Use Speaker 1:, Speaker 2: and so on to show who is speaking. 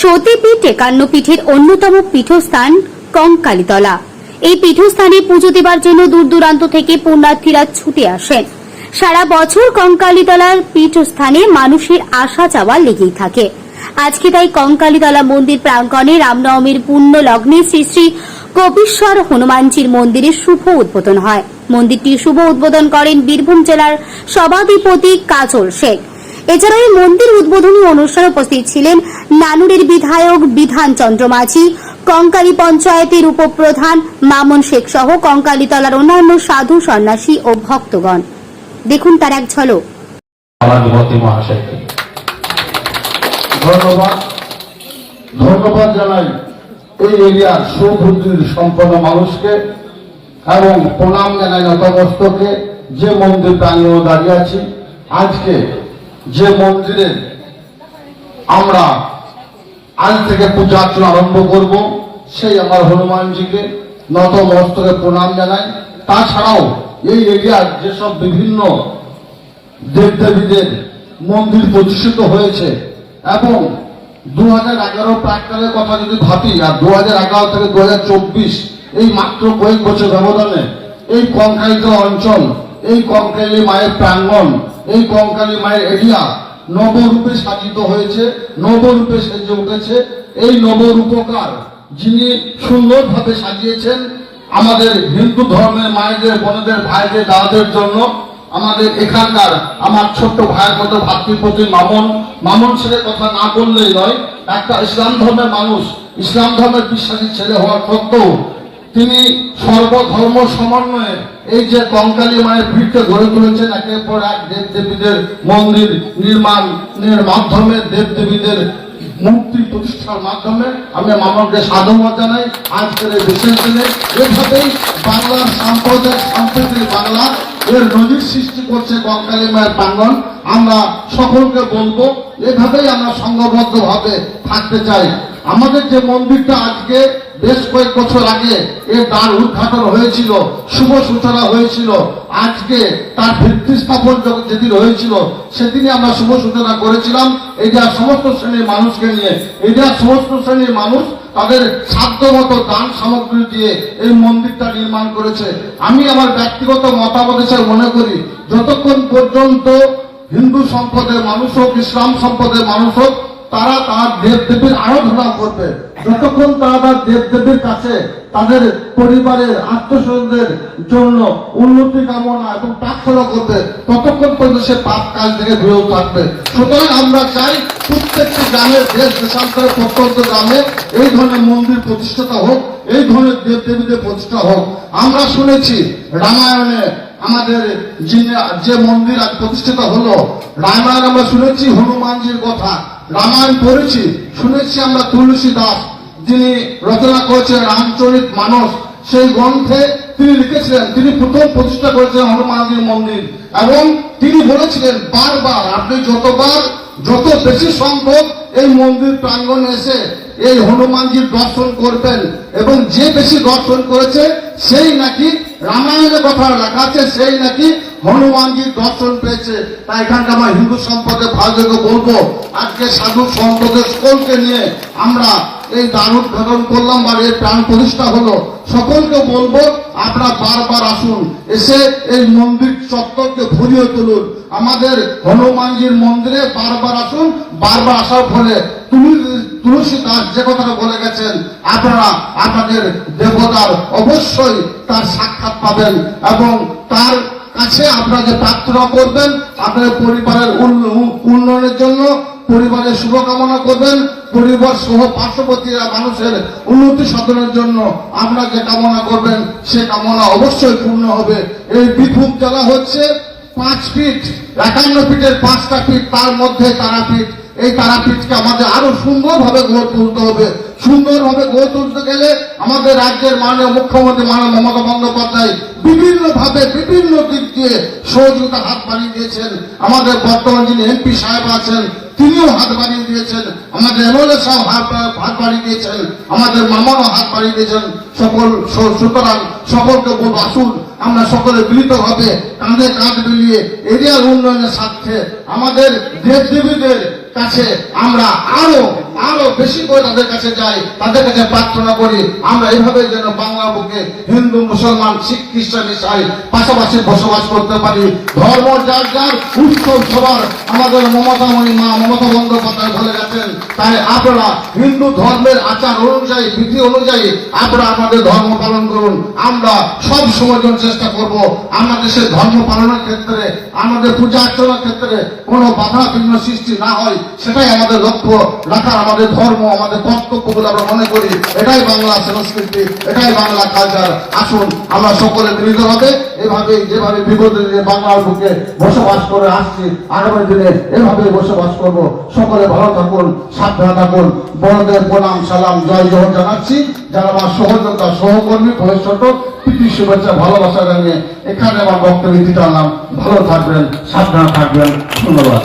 Speaker 1: সতীপীঠ একান্নপীঠের অন্যতম পীঠস্থান কঙ্কালীতলা। এই পীঠস্থানে পুজো দেবার জন্য দূর দূরান্ত থেকে পুণ্যার্থীরা ছুটে আসেন। সারা বছর কঙ্কালীতলার পীঠস্থানে মানুষের আসা যাওয়া লেগেই থাকে। আজকে তাই কঙ্কালীতলা মন্দির প্রাঙ্গণে রামনবমীর পুণ্য লগ্নে শ্রী শ্রী কপিশ্বর হনুমানজির মন্দিরের শুভ উদ্বোধন হয়। মন্দিরটি শুভ উদ্বোধন করেন বীরভূম জেলার সভাধিপতি কাজল শেখ। এছাড়াও এই মন্দির উদ্বোধনী অনুষ্ঠানে উপস্থিত ছিলেন নানুরের বিধায়ক বিধান চন্দ্র মাঝি, কঙ্কালী পঞ্চায়েতের উপপ্রধান মামন শেখ সহ কঙ্কালীতলার অন্যান্য সাধু সন্ন্যাসী ও ভক্তগণ। দেখুন তার এক ঝলক।
Speaker 2: ধন্যবাদ জানাই এই এরিয়ার সুবুদ্ধির সম্পন্ন মানুষকে এবং প্রণাম জানাই নতমস্তকে। যে মন্দির প্রাঙ্গণে দাঁড়িয়ে আছি, আজকে যে মন্দিরে আমরা আজ থেকে পূজা অর্চনা আরম্ভ করব, সেই আমার হনুমানজিকে নতমস্তকে প্রণাম জানাই। তাছাড়াও এই এরিয়ার যেসব বিভিন্ন দেবদেবীদের মন্দির প্রতিষ্ঠিত হয়েছে এবং দু হাজার এগারো প্রাককালের কথা যদি ভাবি, আর দু হাজার এগারো থেকে দু হাজার চব্বিশ, এই মাত্র কয়েক বছর ব্যবধানে এই কঙ্কালীতলা অঞ্চল, এই কঙ্কালী মায়ের প্রাঙ্গণ এই কঙ্কালী মায়ের এরিয়া নবরূপে সাজিত হয়েছে, নবরূপে সেজে উঠেছে। এই নবরূপকার যিনি সুন্দরভাবে সাজিয়েছেন আমাদের হিন্দু ধর্মের মায়েদের, বোনেদের, ভাইদের, দাদাদের জন্য, আমাদের এখানকার আমার ছোট্ট ভাইয়ের মতো ভাতৃপ্রতি মামন। মামন ছেলে কথা না বললেই নয়, একটা ইসলাম ধর্মের মানুষ, ইসলাম ধর্মের বিশ্বাসী ছেলে হওয়ার সত্ত্বেও তিনি সর্বধর্ম সমন্বয়ে এই যে কঙ্কালী মায়ের ভিড়কে গড়ে তুলেছেন, একের পর এক দেব দেবীদের মন্দির নির্মাণের মাধ্যমে দেব দেবীদের মূর্তি প্রতিষ্ঠার মাধ্যমে আমি মামনকে সাধুবাদ জানাই। আজকের এই বিশেষ দিনে এভাবেই বাংলার সাম্প্রদায়িক সম্প্রীতির বাংলা এর নজির সৃষ্টি করছে কঙ্কালী মায়ের প্রাঙ্গন আমরা সকলকে বলব, এভাবেই আমরা সংঘবদ্ধ ভাবে থাকতে চাই। আমাদের যে মন্দিরটা আজকে বেশ কয়েক বছর আগে এর দ্বার উদ্ঘাটন হয়েছিল, শুভ সূচনা হয়েছিল, আজকে তার ভিত্তি স্থাপন যেদিন হয়েছিল, সেদিনই আমরা শুভ সূচনা করেছিলাম। এরিয়ার সমস্ত শ্রেণির মানুষকে নিয়ে এরিয়ার সমস্ত শ্রেণির মানুষ তাদের সাধ্যমতো দান সামগ্রী দিয়ে এই মন্দিরটা নির্মাণ করেছে। আমি আমার ব্যক্তিগত মতামত হিসেবে মনে করি, যতক্ষণ পর্যন্ত হিন্দু সম্পদের মানুষ হোক, ইসলাম সম্পদের মানুষ হোক তারা তার দেব দেবীর আরাধনা করবে। যতক্ষণ তারা তার দেব দেবীর কাছে তাদের পরিবারের আত্মস্বজনদের জন্য উন্নতি কামনা এবং প্রার্থনা করবে, ততক্ষণ পর্যন্ত সে পাপ কাজ থেকে বিরত থাকবে। সুতরাং আমরা চাই প্রত্যেকটি গ্রামের দেশ, দেশান্তরের প্রত্যন্ত গ্রামে এই ধরনের মন্দির প্রতিষ্ঠাতা হোক, এই ধরনের দেব দেবীদের প্রতিষ্ঠা হোক। আমরা শুনেছি রামায়ণে আমাদের যে মন্দির আজ প্রতিষ্ঠিত হলো, রামায়ণ আমরা শুনেছি হনুমানজির কথা। রামায়ণ পড়েছি, শুনেছি আমরা তুলসী দাস, যিনি রচনা করেছেন রামচরিত মানস, সেই গ্রন্থে তিনি লিখেছিলেন, তিনি প্রথম প্রতিষ্ঠা করেছিলেন হনুমানজির মন্দির, এবং তিনি বলেছিলেন, বারবার, আপনি যতবার, যত বেশি সম্ভব এই মন্দির প্রাঙ্গণে এসে এই হনুমানজির দর্শন করবেন, এবং যে বেশি দর্শন করেছে, সেই নাকি রামায়ণের কথা লেখা আছে, সেই নাকি হনুমানজির দর্শন পেয়েছে। তাই এখানকার আমার হিন্দু সম্পদের ভাগ্যকে বলব, আজকে সাধু সম্পদের সকলকে নিয়ে আমরা এই দান উদ্ঘাটন করলাম বা এর প্রাণ প্রতিষ্ঠা হলো। সকলকে বলব, আপনারা বারবার আসুন, এসে এই মন্দির চত্বরকে ভরিয়ে তুলুন। আমাদের হনুমানজির মন্দিরে বারবার আসুন, বারবার আসার ফলে তুমি তুলসী দাস যে কথাটা বলে গেছেন, আপনারা আপনাদের দেবতার অবশ্যই তার সাক্ষাৎ পাবেন এবং তার কাছে আপনাকে প্রার্থনা করবেন, আপনার পরিবারের উন্ন- উন্নয়নের জন্য পরিবারের শুভকামনা করবেন, পরিবার সহ পার্শ্ববর্তীরা মানুষের উন্নতি সাধনের জন্য আপনারা যে কামনা করবেন, সে কামনা অবশ্যই পূর্ণ হবে। এই বীরভূম জেলা হচ্ছে, পাঁচ ফিট, একান্ন ফিটের পাঁচটা ফিট, তার মধ্যে তারাপীঠ। এই তারাপীঠকে আমাদের আরও সুন্দরভাবে গড়ে তুলতে হবে। সুন্দরভাবে গড়ে তুলতে গেলে আমাদের রাজ্যের মাননীয় মুখ্যমন্ত্রী মাননীয় মমতা বন্দ্যোপাধ্যায় বিভিন্ন ভাবে বিভিন্ন দিক দিয়ে সহযোগিতা হাত বাড়িয়ে দিয়েছেন। আমাদের বর্তমান যিনি এমপি সাহেব আছেন, তিনিও হাত বাড়িয়ে দিয়েছেন। আমাদের এমএলএ সাহেব হাত বাড়িয়ে দিয়েছেন। আমাদের মামারও হাত বাড়িয়ে দিয়েছেন। সকল সুতরাং সকলকে বলব, আসুন, আমরা সকলে মিলিত ভাবে কাঁধে কাঁধ মিলিয়ে এরিয়ার উন্নয়নের স্বার্থে আমাদের দেব দেবীদের কাছে আমরা আরও আরও বেশি করে তাদের কাছে যাই, তাদের কাছে প্রার্থনা করি। আমরা এইভাবে যেন বাংলা বুকে হিন্দু, মুসলমান, শিখ, খ্রিস্টান ইসাই পাশাপাশি বসবাস করতে পারি। ধর্ম যার যার উৎসব সবার, আমাদের মমতামণি মা মমতা বন্দ্যোপাধ্যায় বলে গেছেন, তাই আপনারা হিন্দু ধর্মের আচার অনুযায়ী, বিধি অনুযায়ী আপনারা আমাদের ধর্ম পালন করুন। আমরা সব সময় চেষ্টা করব, আমাদের সে ধর্ম পালনের ক্ষেত্রে আমাদের পূজা অর্চনার ক্ষেত্রে কোনো বাধা বিঘ্ন সৃষ্টি না হয়, সেটাই আমাদের লক্ষ্য। রাখার আমাদের ধর্ম, আমাদের কর্তব্য বলে আমরা মনে করি। এটাই বাংলা সংস্কৃতি, এটাই বাংলা কালচার আসুন, আমরা সকলে মিলিত হবে এভাবে যেভাবে বিগত দিনে বাংলার বুকে বসবাস করে আসছি, আগামী দিনে এভাবে বসবাস করব। সকলে ভালো থাকুন, সাবধানে থাকুন। বড়দের প্রণাম, সালাম, জয় জয় জানাচ্ছি। যারা আমার সহযোগিতা সহকর্মী, ভবিষ্যৎ প্রীতি শুভেচ্ছা ভালোবাসা জানিয়ে এখানে আমার বক্তব্য দিতে আনলাম ভালো থাকবেন সাবধান থাকবেন। ধন্যবাদ।